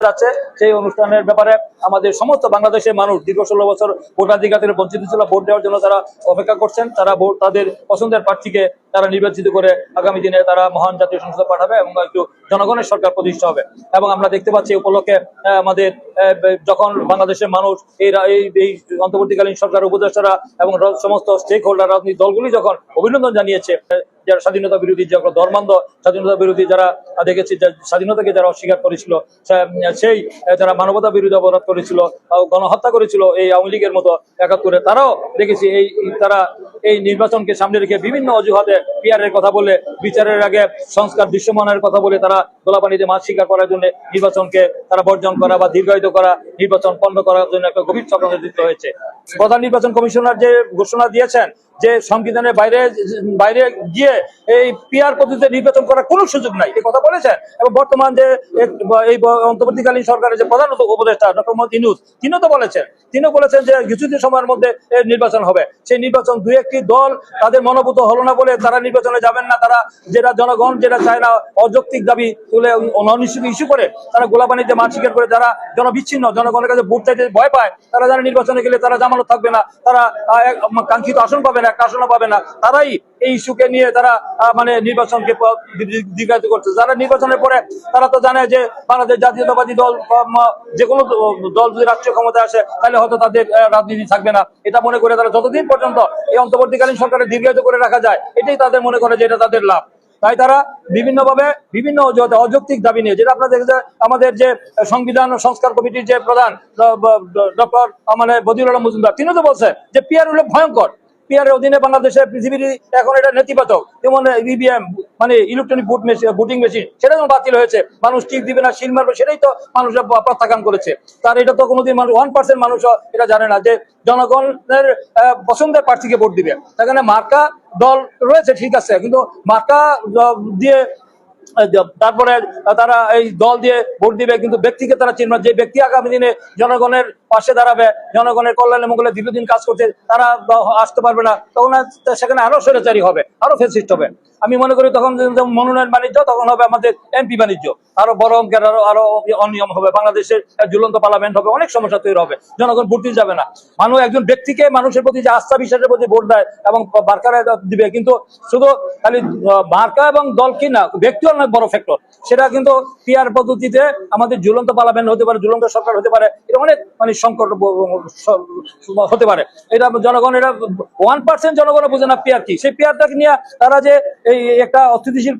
যাচ্ছে সেই অনুষ্ঠানের ব্যাপারে আমাদের সমস্ত বাংলাদেশের মানুষ দীর্ঘ ষোলো বছর ভোটাধিকার থেকে বঞ্চিত ছিল, ভোট দেওয়ার জন্য তারা অপেক্ষা করছেন। তারা ভোট, তাদের পছন্দের প্রার্থীকে তারা নির্বাচিত করে আগামী দিনে তারা মহান জাতীয় সংসদ পাঠাবে এবং একটু জনগণের সরকার প্রতিষ্ঠা হবে। এবং আমরা দেখতে পাচ্ছি উপলক্ষে আমাদের যখন বাংলাদেশের মানুষ এই এই অন্তর্বর্তীকালীন সরকার উপদেষ্টারা এবং সমস্ত স্টেক হোল্ডার রাজনৈতিক দলগুলি যখন অভিনন্দন জানিয়েছে যারা স্বাধীনতা বিরোধী যখন ধর্মান্ধ স্বাধীনতা বিরোধী যারা দেখেছি স্বাধীনতাকে যারা অস্বীকার করেছিল সেই, যারা মানবতা বিরোধী অপরাধ করেছিল গণহত্যা করেছিল এই আওয়ামী লীগের মতো একাত্তরে, তারাও দেখেছি এই- তারা এই নির্বাচনকে সামনে রেখে বিভিন্ন অজুহাতে পিয়ারের কথা বলে, বিচারের আগে সংস্কার দৃশ্যমানের কথা বলে তারা গোলাপানিতে মাছ শিকার করার জন্য নির্বাচনকে তারা বর্জন করা বা দীর্ঘায়িত করা, নির্বাচন পণ্ড করার জন্য একটা গভীর চক্রান্ত হয়েছে। প্রধান নির্বাচন কমিশনার যে ঘোষণা দিয়েছেন যে সংবিধানের বাইরে বাইরে গিয়ে এই পিয়ার পদ্ধতিতে নির্বাচন করার কোনো সুযোগ নাই। এই কথা বলেছেন। এবং বর্তমান যে এই অন্তর্বর্তীকালীন সরকারের যে প্রধান উপদেষ্টা ডক্টর মোহাম্মদ ইনুস তিনিও তো বলেছেন। তিনিও বলেছেন যে কিছুদিন সময়ের মধ্যে নির্বাচন হবে। সেই নির্বাচন দুই একটি দল তাদের মনোভূত হলো না বলে তারা নির্বাচনে যাবেন না। তারা যেটা জনগণ যেটা চায় না, অযৌক্তিক দাবি তুলে অনিশ্চিত ইস্যু করে তারা গোলাপানিতে মাছ শিকার করে যারা জনবিচ্ছিন্ন, জনগণের কাছে ভোট চাইতে ভয় পায়, তারা যারা নির্বাচনে গেলে তারা জামানত থাকবে না, তারা কাঙ্ক্ষিত আসন পাবে না। পাবে না। তারাই এই ইস্যুকে নিয়ে তারা মানে নির্বাচনকে করছে। যারা নির্বাচনের পরে তারা তো জানে যে বাংলাদেশ জাতীয়তাবাদী দল যে কোনো দল যদি রাষ্ট্রীয় ক্ষমতায় আসে, তাহলে হয়তো তাদের রাজনীতি থাকবে না। এটা মনে করে তারা যতদিন পর্যন্ত এই অন্তর্বর্তীকালীন সরকারের দীর্ঘায়িত করে রাখা যায়, এটাই তাদের মনে করে যে এটা তাদের লাভ। তাই তারা বিভিন্নভাবে বিভিন্ন অজুহাতে অযৌক্তিক দাবি নিয়ে, যেটা আপনারা দেখেছেন, আমাদের যে সংবিধান সংস্কার কমিটির যে প্রধান ডক্টর মানে বদিউল মজুমদার, তিনিও তো বলছেন যে পিয়ার হলো ভয়ঙ্কর। পিয়ারের অধীনে বাংলাদেশে পৃথিবীর এখন এটা নেতিবাচক। যেমন ইভিএম মানে electronic vote machine voting machine সেটা বাতিল হয়েছে, মানুষ টিক দিবে না, শিল মারবে, সেটাই তো মানুষ প্রত্যাখ্যান করেছে। তার এটা তো কোনোদিন মানুষ ওয়ান পার্সেন্ট মানুষ এটা জানে না যে জনগণের পছন্দের প্রার্থীকে ভোট দিবে। সেখানে মার্কা দল রয়েছে, ঠিক আছে, কিন্তু মার্কা দিয়ে তারপরে তারা এই দল দিয়ে ভোট দিবে, কিন্তু ব্যক্তিকে তারা চিনবে যে ব্যক্তি আগামী দিনে জনগণের পাশে দাঁড়াবে, জনগণের কল্যাণে মঙ্গলে দীর্ঘদিন কাজ করছে, তারা আসতে পারবে না, তখন সেখানে আরও স্বৈরাচারী হবে, আরও ফেসিস্ট হবে। আমি মনে করি তখন মনোনয়ন বাণিজ্য, তখন হবে আমাদের এমপি বাণিজ্য, আরও বড় অঙ্কের, আরও আরও অনিয়ম হবে, বাংলাদেশের ঝুলন্ত পার্লামেন্ট হবে, অনেক সমস্যা তৈরি হবে, জনগণ ভোট দিতে যাবে না। মানুষ একজন ব্যক্তিকে মানুষের প্রতি যে আস্থা বিশ্বাসের প্রতি ভোট দেয় এবং বার্কারে দিবে, কিন্তু শুধু খালি মার্কা এবং দল কি না, ব্যক্তি অনেক বড় ফ্যাক্টর সেটা কিন্তু পিয়ার পদ্ধতিতে আমাদের ঝুলন্ত পার্লামেন্ট হতে পারে, ঝুলন্ত সরকার হতে পারে এটা অনেক মানে সংকট হতে পারে। এটা জনগণ, এটা ওয়ান পার্সেন্ট জনগণ বোঝে না পিয়ার কি। সেই পিয়ারটাকে নিয়ে তারা যে এই একটা অস্থিতিশীল